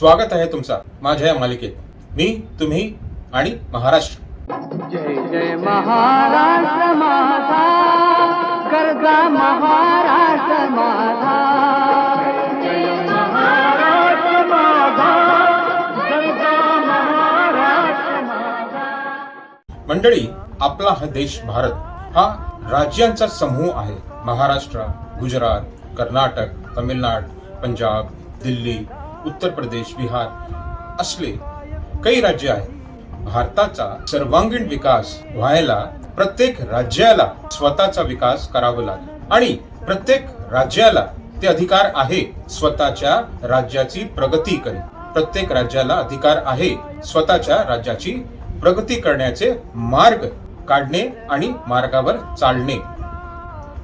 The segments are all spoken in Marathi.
स्वागत आहे तुमचा माझ्या या मालिकेत. मी तुम्ही आणि महाराष्ट्र. जय जय महाराष्ट्र माझा गरजा महाराष्ट्र माझा मंडळी आपला हा देश भारत हा राज्यांचा समूह आहे. महाराष्ट्र गुजरात कर्नाटक तमिळनाड पंजाब दिल्ली उत्तर प्रदेश बिहार असले काही राज्य आहेत. भारताचा सर्वांगीण विकास व्हायला प्रत्येक राज्याला स्वतःचा विकास करावा लागेल. आणि प्रत्येक राज्याला ते अधिकार आहे स्वतःच्या राज्याची प्रगती करणे. प्रत्येक राज्याला अधिकार आहे स्वतःच्या राज्याची प्रगती करण्याचे मार्ग काढणे आणि मार्गावर चालणे.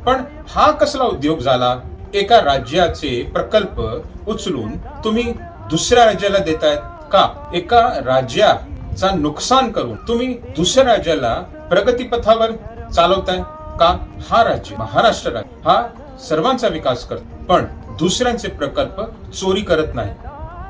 पण हा कसला उद्योग झाला? एका राज्याचे प्रकल्प उचलून तुम्ही दुसऱ्या राज्याला देतायत का? एका राज्याचा नुकसान करून तुम्ही दुसऱ्या राज्याला प्रगतीपथावर चालवताय का? हा राज्य महाराष्ट्र राज्य हा सर्वांचा विकास करतो. पण दुसऱ्यांचे प्रकल्प चोरी करत नाही.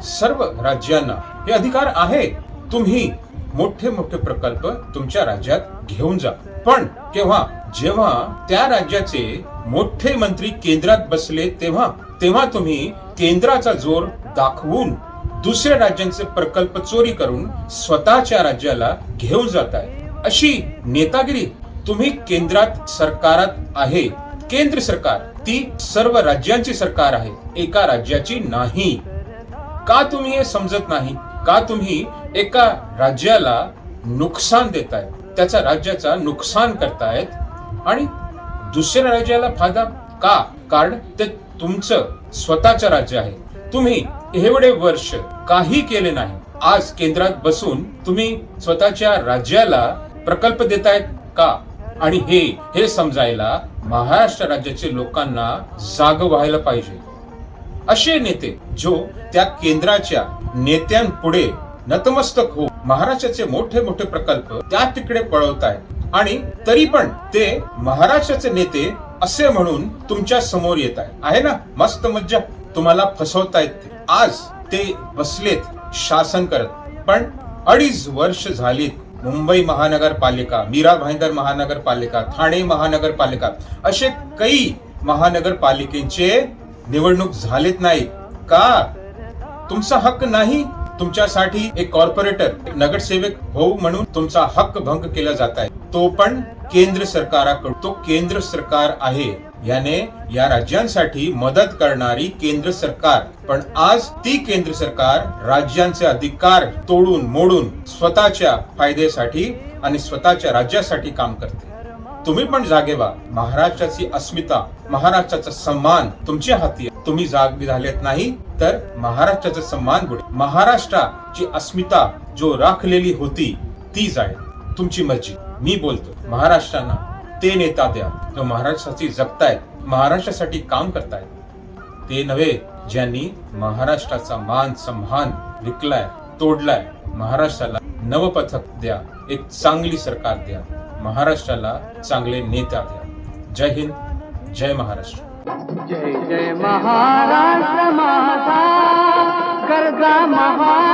सर्व राज्यांना हे अधिकार आहे. तुम्ही मोठे मोठे प्रकल्प तुमच्या राज्यात घेऊन जा. पण केव्हा? जेव्हा त्या राज्याचे मोठे मंत्री केंद्रात बसले तेव्हा तेव्हा तुम्ही केंद्राचा जोर दाखवून दुसऱ्या राज्यांचे प्रकल्प चोरी करून स्वतःच्या राज्याला घेऊन जाताय. अशी नेतागिरी तुम्ही केंद्रात सरकारात आहे. केंद्र सरकार ती सर्व राज्यांची सरकार आहे. एका राज्याची नाही. का तुम्ही हे समजत नाही? का तुम्ही एका राज्याला नुकसान देतायत? त्याचा राज्याचा नुकसान करतायत? आणि दुसऱ्या राज्याला फायदा का? कारण ते तुमचं स्वतःचं राज्य आहे. तुम्ही एवढे वर्ष काही केले नाही. आज केंद्रात बसून तुम्ही स्वतःच्या राज्याला प्रकल्प देतायत का? आणि हे हे समजायला महाराष्ट्र राज्याचे लोकांना जाग व्हायला पाहिजे. असे नेते जो त्या केंद्राच्या नेत्यांपुढे नतमस्तक होऊन महाराष्ट्राचे मोठे मोठे प्रकल्प त्या तिकडे पळवत आहेत. आणि तरी पण ते महाराष्ट्राचे नेते असे म्हणून तुमच्यासमोर येत आहे आहे ना? मस्त मज्जा. तुम्हाला फसवतायत आज ते बसलेत शासन करत. पण अडीच वर्ष झालीत मुंबई महानगरपालिका मीरा भाईंदर महानगरपालिका ठाणे महानगरपालिका असे काही महानगरपालिकेचे निवडणूक झालेत नाही. का? तुमचा हक्क नाही. तुमच्यासाठी एक कॉर्पोरेटर एक नगरसेवक होऊ म्हणून तुमचा हक्क भंग केला जात आहे. तो पण केंद्र सरकाराकडून. तो केंद्र सरकार आहे. याने या राज्यांसाठी मदत करणारी केंद्र सरकार. पण आज ती केंद्र सरकार राज्यांचे अधिकार तोडून मोडून स्वतःच्या फायद्यासाठी आणि स्वतःच्या राज्यासाठी काम करते. तुम्ही पण जागे व्हा महाराष्ट्राची अस्मिता महाराष्ट्राचा सन्मान तुमच्या हाती तुम्ही जागे झालेत नाही तर महाराष्ट्राचा सन्मान बुडेल महाराष्ट्राची अस्मिता जो राखलेली होती ती जाईल. तुमची मर्जी. मी बोलतो. महाराष्ट्रांना ते नेता द्या. जो महाराष्ट्राची जगतायत महाराष्ट्रासाठी काम करतायत. ते नव्हे ज्यांनी महाराष्ट्राचा मान सन्मान विकलाय तोडलाय. महाराष्ट्राला नवपथक द्या. एक चांगली सरकार द्या. महाराष्ट्राला चांगले नेता द्या जय हिंद जय महाराष्ट्र. जय जय महाराष्ट्र माता कर्जा महा